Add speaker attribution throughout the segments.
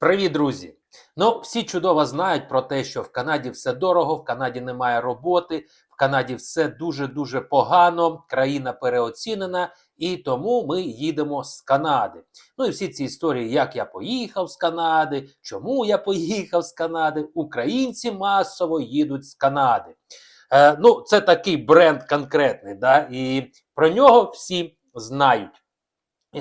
Speaker 1: Привіт, друзі! Ну, всі чудово знають про те, що в Канаді все дорого, в Канаді немає роботи, в Канаді все дуже-дуже погано, країна переоцінена, і тому ми їдемо з Канади. Ну і всі ці історії, як я поїхав з Канади, чому я поїхав з Канади, українці масово їдуть з Канади. Е, ну, це такий бренд конкретний, да, і про нього всі знають.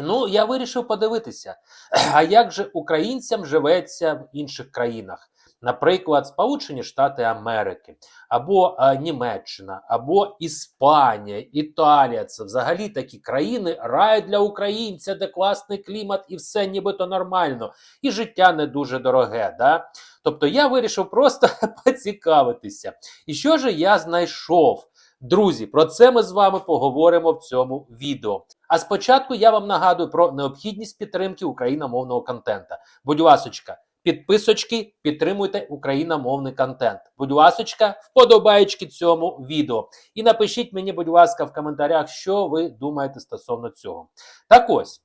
Speaker 1: Ну, я вирішив подивитися, а як же українцям живеться в інших країнах, наприклад, Сполучені Штати Америки, або е, Німеччина, або Іспанія, Італія. Це взагалі такі країни, рай для українця, де класний клімат, і все нібито нормально, і життя не дуже дороге. Да? Тобто я вирішив просто поцікавитися. І що ж я знайшов? Друзі, про це ми з вами поговоримо в цьому відео. А спочатку я вам нагадую про необхідність підтримки україномовного контента. Будь ласочка, підписочки, підтримуйте україномовний контент. Будь ласочка, вподобаєчки цьому відео. І напишіть мені, будь ласка, в коментарях, що ви думаєте стосовно цього. Так ось.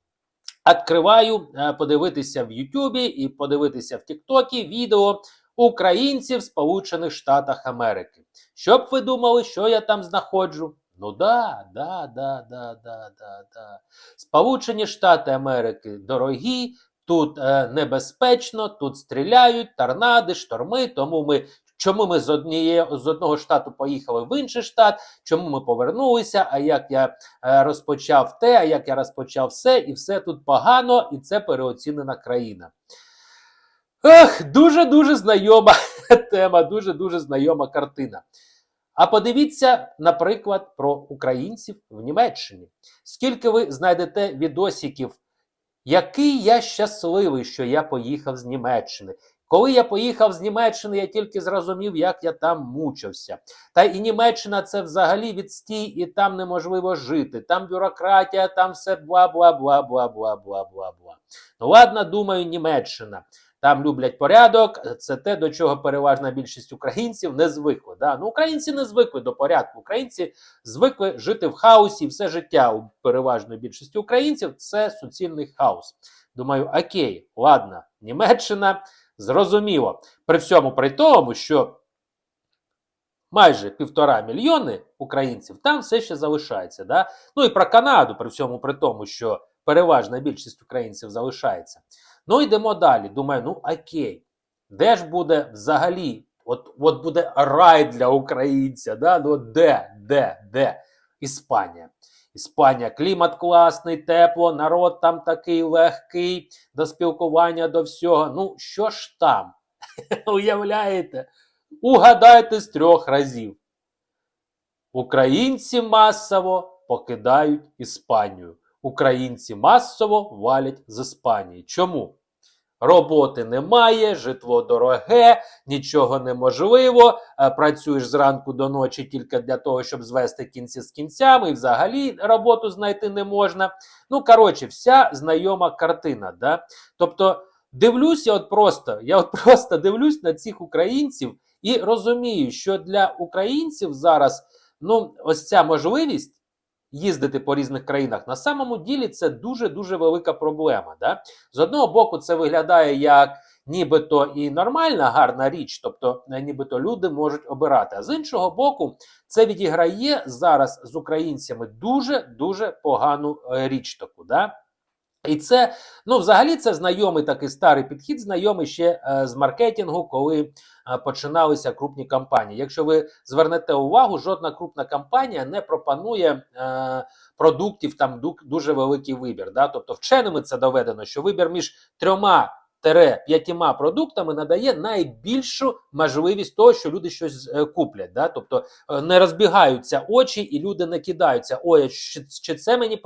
Speaker 1: Відкриваю е, подивитися в Ютубі і подивитися в Тіктокі відео українців в Сполучених Штатах Америки. Щоб ви думали, що я там знаходжу? Ну да, да, да, да, да, да, да. Сполучені Штати Америки дорогі, тут е, небезпечно, тут стріляють, торнади, шторми. Тому ми чому ми з однієї з одного штату поїхали в інший штат, чому ми повернулися? А як я е, розпочав те, а як я розпочав все, і все тут погано, і це переоцінена країна. Ех, дуже-дуже знайома тема, дуже-дуже знайома картина. А подивіться, наприклад, про українців в Німеччині. Скільки ви знайдете відосиків, який я щасливий, що я поїхав з Німеччини. Коли я поїхав з Німеччини, я тільки зрозумів, як я там мучився. Та і Німеччина це взагалі відстій, і там неможливо жити. Там бюрократія, там все бла бла бла бла бла бла бла бла. Ну ладно, думаю, Німеччина. Там люблять порядок, це те, до чого переважна більшість українців не звикли. Да? Ну, Українці не звикли до порядку. Українці звикли жити в хаосі. Все життя у переважної більшості українців це суцільний хаос. Думаю, окей, ладно, Німеччина зрозуміло. При всьому при тому, що майже півтора мільйони українців там все ще залишається. Да? Ну і про Канаду, при всьому при тому, що переважна більшість українців залишається. Ну, йдемо далі. Думаю, ну окей, де ж буде взагалі? От от буде рай для українця. да? Ну, Де, де, де? Іспанія. Іспанія, клімат класний, тепло, народ там такий легкий до спілкування, до всього. Ну, що ж там? Уявляєте? Угадайте з трьох разів. Українці масово покидають Іспанію українці масово валять з Іспанії. Чому? Роботи немає, житло дороге, нічого неможливо. Е, працюєш зранку до ночі тільки для того, щоб звести кінці з кінцями, і взагалі роботу знайти не можна. Ну, коротше, вся знайома картина. Да? Тобто, дивлюся, от просто, я от просто дивлюсь на цих українців і розумію, що для українців зараз ну, ось ця можливість їздити по різних країнах, на самому ділі це дуже-дуже велика проблема. Да? З одного боку, це виглядає як нібито і нормальна, гарна річ, тобто е, нібито люди можуть обирати. А з іншого боку, це відіграє зараз з українцями дуже-дуже погану е, річ таку. Да? І це, ну, взагалі, це знайомий такий старий підхід, знайомий ще е, з маркетингу, коли е, починалися крупні кампанії. Якщо ви звернете увагу, жодна крупна кампанія не пропонує е, продуктів там дуже великий вибір. Да? Тобто, вченими це доведено, що вибір між трьома п'ятіма продуктами надає найбільшу можливість того, що люди щось е, куплять. Да? Тобто е, не розбігаються очі, і люди не кидаються. Ой, чи, це мені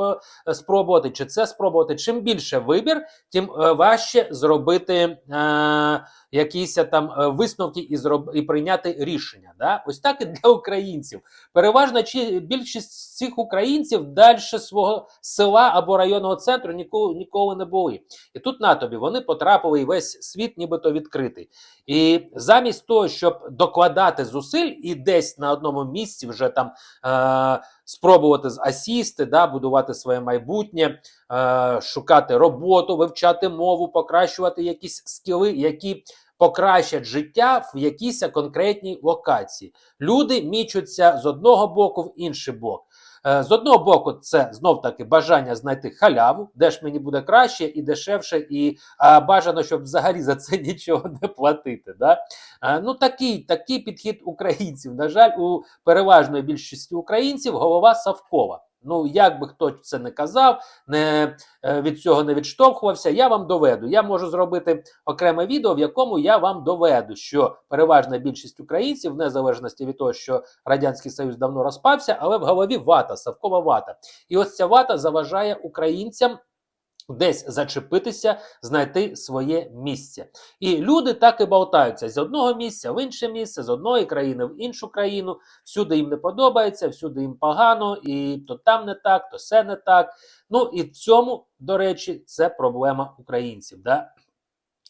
Speaker 1: е, спробувати, чи це спробувати. Чим більше вибір, тим важче зробити е, якісь там висновки і зроб, і прийняти рішення. Да? Ось так і для українців. Переважно чи більшість цих українців далі свого села або районного центру ніколи ніколи не були. І тут на тобі вони потрапили однаковий, весь світ нібито відкритий. І замість того, щоб докладати зусиль і десь на одному місці вже там е, спробувати асісти, да, будувати своє майбутнє, е, шукати роботу, вивчати мову, покращувати якісь скіли, які покращать життя в якійсь конкретній локації. Люди мічуться з одного боку в інший бок. Е, З одного боку, це знов таки бажання знайти халяву, де ж мені буде краще і дешевше, і а, бажано, щоб взагалі за це нічого не платити. Да? А, Ну, такий, такий підхід українців. На жаль, у переважної більшості українців голова Савкова. Ну, як би хто це не казав, не е, від цього не відштовхувався, я вам доведу. Я можу зробити окреме відео, в якому я вам доведу, що переважна більшість українців, в незалежності від того, що Радянський Союз давно розпався, але в голові вата, Савкова вата. І ось ця вата заважає українцям. Десь зачепитися, знайти своє місце. І люди так і болтаються з одного місця в інше місце, з одної країни в іншу країну. Всюди їм не подобається, всюди їм погано, і то там не так, то все не так. Ну і в цьому, до речі, це проблема українців. Да?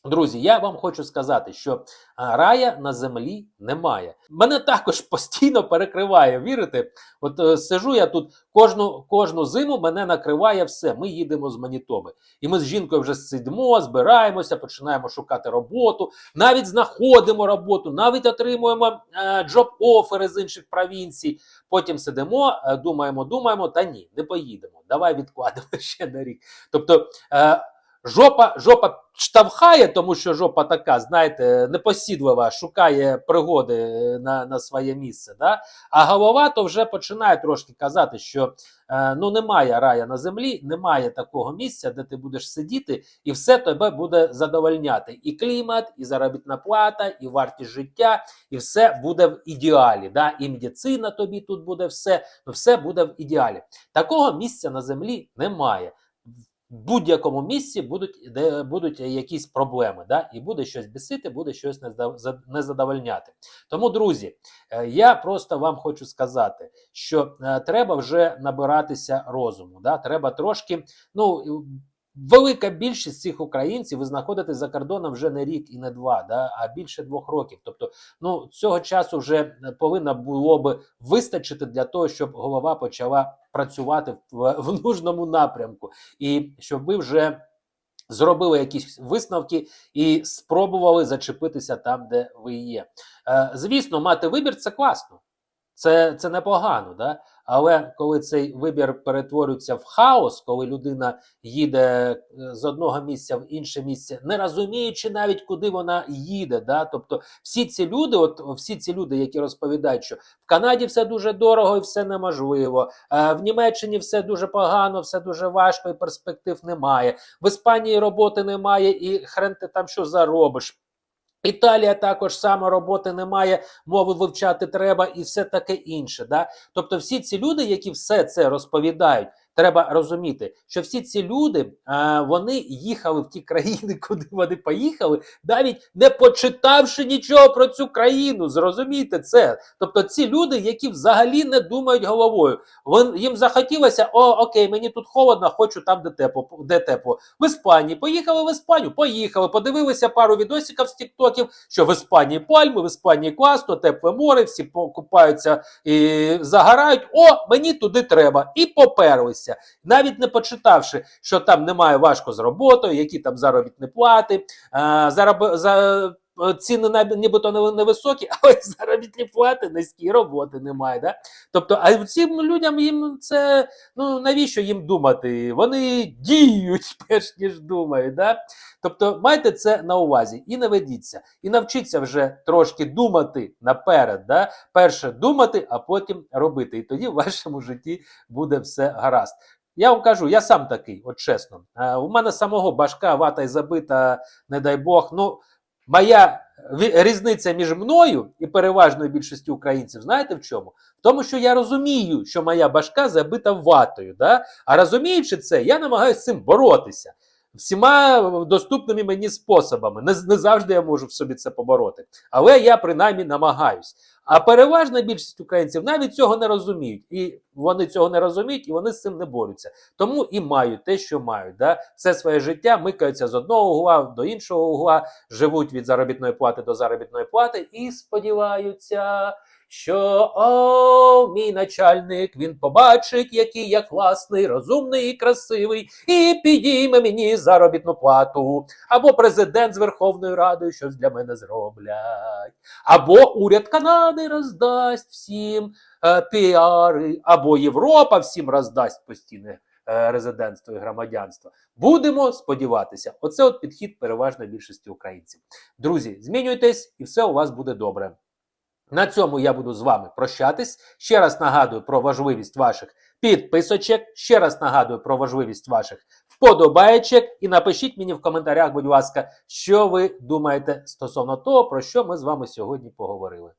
Speaker 1: Друзі, я вам хочу сказати, що рая на землі немає. Мене також постійно перекриває. Вірите? От е, сижу я тут кожну, кожну зиму, мене накриває все. Ми їдемо з Манітоби. І ми з жінкою вже сидимо, збираємося, починаємо шукати роботу, навіть знаходимо роботу, навіть отримуємо джоб-офери з інших провінцій. Потім сидимо, е, думаємо, думаємо, та ні, не поїдемо. Давай відкладемо ще на рік. Тобто. Е, Жопа, жопа штовхає, тому що жопа така, знаєте, непосідлива, шукає пригоди е, на, на своє місце. Да? А голова то вже починає трошки казати, що е, ну немає рая на землі, немає такого місця, де ти будеш сидіти, і все тебе буде задовольняти. І клімат, і заробітна плата, і вартість життя, і все буде в ідеалі. Да? І медицина тобі тут буде все, ну все буде в ідеалі. Такого місця на землі немає будь-якому місці будуть, де будуть якісь проблеми, да? і буде щось бісити, буде щось не задовольняти. Тому, друзі, е, я просто вам хочу сказати, що е, треба вже набиратися розуму. Да? Треба трошки, ну. Велика більшість цих українців ви знаходитесь за кордоном вже не рік і не два, да, а більше двох років. Тобто, ну цього часу вже е, повинно було би вистачити для того, щоб голова почала працювати в, в нужному напрямку і щоб ви вже зробили якісь висновки і спробували зачепитися там, де ви є. Е, звісно, мати вибір це класно, це, це непогано, да? але коли цей вибір перетворюється в хаос, коли людина їде е, з одного місця в інше місце, не розуміючи навіть куди вона їде. Да? Тобто, всі ці люди, от всі ці люди, які розповідають, що в Канаді все дуже дорого і все неможливо, е, в Німеччині все дуже погано, все дуже важко і перспектив немає. В Іспанії роботи немає, і хрен ти там що заробиш. Італія також саме роботи немає, мови вивчати треба і все таке інше. Да? Тобто, всі ці люди, які все це розповідають, треба розуміти, що всі ці люди вони їхали в ті країни, куди вони поїхали, навіть не почитавши нічого про цю країну. Зрозумійте це. Тобто, ці люди, які взагалі не думають головою, Вон, їм захотілося, о, окей, мені тут холодно, хочу там, де тепло. Де тепло. В Іспанії поїхали в Іспанію, поїхали, подивилися пару відосиків з тіктоків, що в Іспанії пальми, в Іспанії класно, тепле море, всі покупаються і загорають. О, мені туди треба. І поперлися, навіть не почитавши, що там немає важко з роботою, які там заробітні плати, а, зароб... за. Ціни нібито невисокі, але заробітні плати низькі роботи немає. Да? Тобто, а цим людям їм це ну навіщо їм думати? Вони діють, перш ніж думають. Да? Тобто майте це на увазі і не ведіться, і навчіться вже трошки думати наперед. Да? Перше думати, а потім робити. І тоді в вашому житті буде все гаразд. Я вам кажу, я сам такий, от чесно. Е, У мене самого башка вата й забита, не дай Бог. Ну, моя різниця між мною і переважною більшістю українців, знаєте в чому? В тому, що я розумію, що моя башка забита ватою. Да? А розуміючи це, я намагаюся цим боротися. всіма доступними мені способами. Не, не завжди я можу в собі це побороти. Але я принаймні намагаюсь. А переважна більшість українців навіть цього не розуміють. І вони цього не розуміють, і вони з цим не борються. Тому і мають те, що мають. Да? Все своє життя микаються з одного угла до іншого угла, живуть від заробітної плати до заробітної плати і сподіваються, що о, мій начальник він побачить, який я класний, розумний і красивий, і підійме мені заробітну плату. Або президент з Верховною Радою щось для мене зроблять, або уряд Канади роздасть всім е, піари, або Європа всім роздасть постійне е, резидентство і громадянство. Будемо сподіватися, оце от підхід переважної більшості українців. Друзі, змінюйтесь, і все у вас буде добре. На цьому я буду з вами прощатись. Ще раз нагадую про важливість ваших підписочок. Ще раз нагадую про важливість ваших вподобаєчок. І напишіть мені в коментарях, будь ласка, що ви думаєте стосовно того, про що ми з вами сьогодні поговорили.